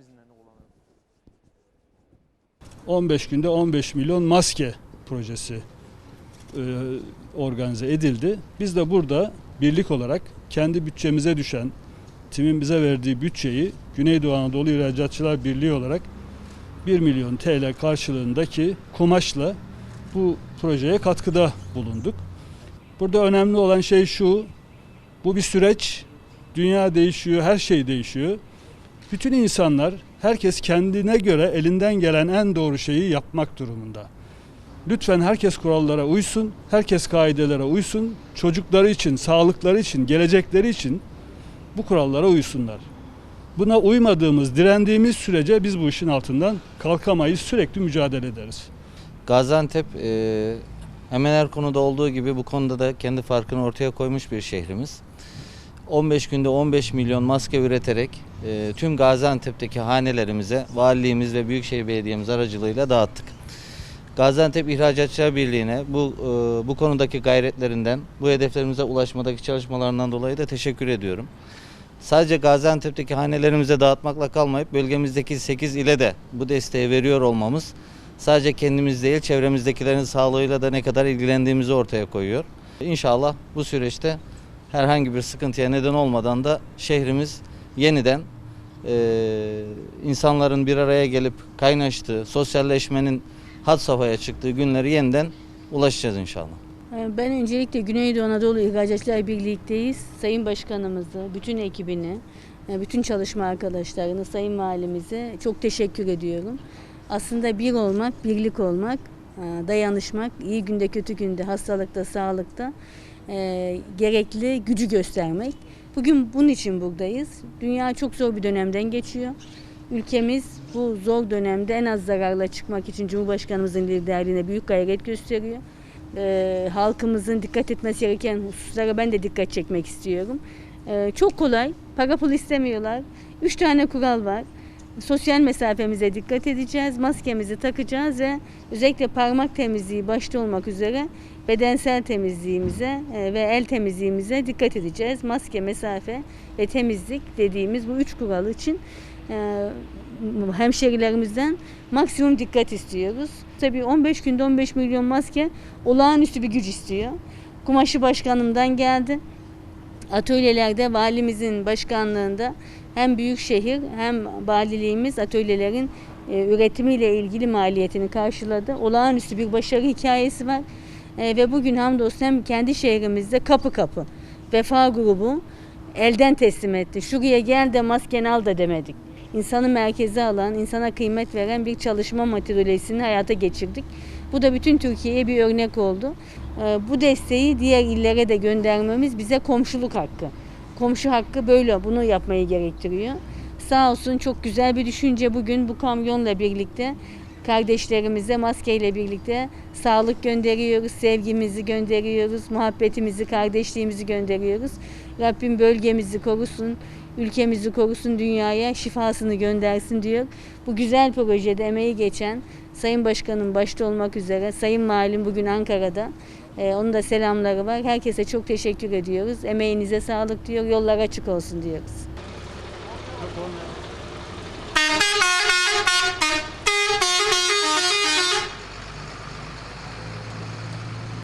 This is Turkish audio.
izinlerini kullanıyor? 15 günde 15 milyon maske projesi e, organize edildi. Biz de burada birlik olarak kendi bütçemize düşen, timin bize verdiği bütçeyi Güneydoğu Anadolu İhracatçılar Birliği olarak 1 milyon TL karşılığındaki kumaşla bu projeye katkıda bulunduk. Burada önemli olan şey şu, bu bir süreç, dünya değişiyor, her şey değişiyor. Bütün insanlar, herkes kendine göre elinden gelen en doğru şeyi yapmak durumunda. Lütfen herkes kurallara uysun, herkes kaidelere uysun. Çocukları için, sağlıkları için, gelecekleri için bu kurallara uysunlar. Buna uymadığımız, direndiğimiz sürece biz bu işin altından kalkamayız, sürekli mücadele ederiz. Gaziantep e, hemen her konuda olduğu gibi bu konuda da kendi farkını ortaya koymuş bir şehrimiz. 15 günde 15 milyon maske üreterek e, tüm Gaziantep'teki hanelerimize valiliğimiz ve Büyükşehir Belediye'miz aracılığıyla dağıttık. Gaziantep İhracatçılar Birliği'ne bu e, bu konudaki gayretlerinden, bu hedeflerimize ulaşmadaki çalışmalarından dolayı da teşekkür ediyorum. Sadece Gaziantep'teki hanelerimize dağıtmakla kalmayıp bölgemizdeki 8 ile de bu desteği veriyor olmamız sadece kendimiz değil çevremizdekilerin sağlığıyla da ne kadar ilgilendiğimizi ortaya koyuyor. İnşallah bu süreçte herhangi bir sıkıntıya neden olmadan da şehrimiz yeniden eee, insanların bir araya gelip kaynaştığı, sosyalleşmenin had safhaya çıktığı günleri yeniden ulaşacağız inşallah. Ee, Ben öncelikle Güneydoğu Anadolu İhracatçılar Birlik'teyiz. Sayın Başkanımızı, bütün ekibini, e, bütün çalışma arkadaşlarını, Sayın Valimize çok teşekkür ediyorum. Aslında bir olmak, birlik olmak, e, dayanışmak, iyi günde kötü günde, hastalıkta, sağlıkta e, gerekli gücü göstermek. Bugün bunun için buradayız. Dünya çok zor bir dönemden geçiyor. Ülkemiz bu zor dönemde en az zararla çıkmak için Cumhurbaşkanımızın liderliğine büyük gayret gösteriyor. Ee, halkımızın dikkat etmesi gereken hususlara ben de dikkat çekmek istiyorum. Ee, çok kolay, para pul istemiyorlar. Üç tane kural var. Sosyal mesafemize dikkat edeceğiz, maskemizi takacağız ve özellikle parmak temizliği başta olmak üzere bedensel temizliğimize e, ve el temizliğimize dikkat edeceğiz. Maske, mesafe ve temizlik dediğimiz bu üç kural için e, hemşerilerimizden maksimum dikkat istiyoruz. Tabii 15 günde 15 milyon maske olağanüstü bir güç istiyor. Kumaşı başkanımdan geldi. Atölyelerde valimizin başkanlığında hem büyükşehir hem valiliğimiz atölyelerin e, üretimiyle ilgili maliyetini karşıladı. Olağanüstü bir başarı hikayesi var. E, ve bugün hamdolsun hem kendi şehrimizde kapı kapı vefa grubu elden teslim etti. Şuraya gel de maskeni al da demedik. İnsanı merkeze alan, insana kıymet veren bir çalışma materyalesini hayata geçirdik. Bu da bütün Türkiye'ye bir örnek oldu. Ee, Bu desteği diğer illere de göndermemiz bize komşuluk hakkı. Komşu hakkı böyle bunu yapmayı gerektiriyor. Sağ olsun çok güzel bir düşünce bugün bu kamyonla birlikte kardeşlerimize maskeyle birlikte sağlık gönderiyoruz, sevgimizi gönderiyoruz, muhabbetimizi, kardeşliğimizi gönderiyoruz. Rabbim bölgemizi korusun, ülkemizi korusun, dünyaya şifasını göndersin diyor. Bu güzel projede emeği geçen Sayın Başkanım başta olmak üzere, Sayın Valim bugün Ankara'da. Ee, onun da selamları var. Herkese çok teşekkür ediyoruz. Emeğinize sağlık diyor, yollar açık olsun diyoruz.